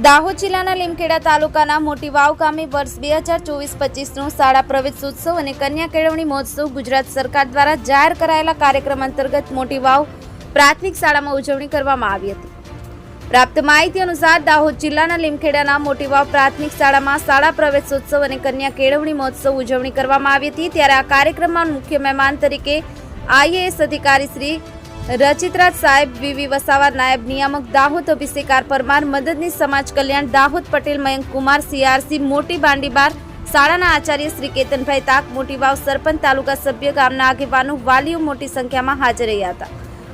દાહોદ જિલ્લાના લીમખેડા તાલુકાના મોટી વાવ ગામે વર્ષ બે હજાર ચોવીસ પચીસનો શાળા પ્રવેશોત્સવ અને કન્યા કેળવણી મહોત્સવ ગુજરાત સરકાર દ્વારા જાહેર કરાયેલા કાર્યક્રમ અંતર્ગત મોટી વાવ પ્રાથમિક શાળામાં ઉજવણી કરવામાં આવી હતી. પ્રાપ્ત માહિતી અનુસાર દાહોદ જિલ્લાના લીમખેડાના મોટી વાવ પ્રાથમિક શાળામાં શાળા પ્રવેશોત્સવ અને કન્યા કેળવણી મહોત્સવ ઉજવણી કરવામાં આવી હતી. ત્યારે આ કાર્યક્રમમાં મુખ્ય મહેમાન તરીકે આઈએએસ અધિકારી શ્રી રચિતરાજ સાહેબ, વીવી વસાવા નાયબ નિયામક દાહોદ અભિષેકાર પરમાર મદદની સમાજ કલ્યાણ દાહોદ પટેલ, મયંક કુમાર, સીઆરસી, મોટી બાંડીબાર, શાળાના આચાર્ય શ્રી કેતનભાઈ તાક, મોટી વાવ સરપંચ, તાલુકા સભ્ય, ગામના આગેવાનો, વાલીઓ મોટી સંખ્યામાં હાજર રહ્યા હતા.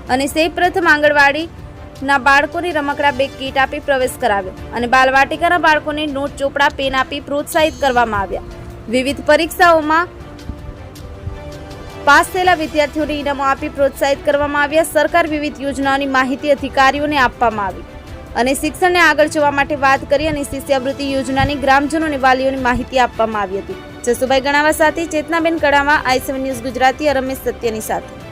અને સે પ્રથમ આંગણવાડીના બાળકોને રમકડા બે કીટ આપી પ્રવેશ કરાવ્યો અને બાલવાટિકાના બાળકોને નોટ ચોપડા, પેન આપી પ્રોત્સાહિત કરવામાં આવ્યા. વિવિધ પરીક્ષાઓમાં પાસ થયેલા વિદ્યાર્થીઓને ઇનામો આપી પ્રોત્સાહિત કરવામાં આવ્યા. સરકાર વિવિધ યોજનાઓની માહિતી અધિકારીઓને આપવામાં આવી. અને શિક્ષણને આગળ જવા માટે વાત કરી અને શિષ્યવૃત્તિ યોજનાની ગ્રામજનો વાલીઓની માહિતી આપવામાં આવી હતી. જસુભાઈ ગણાવા સાથે Chetnaben Kadava I seven news Gujarati Ramesh સત્યની સાથે.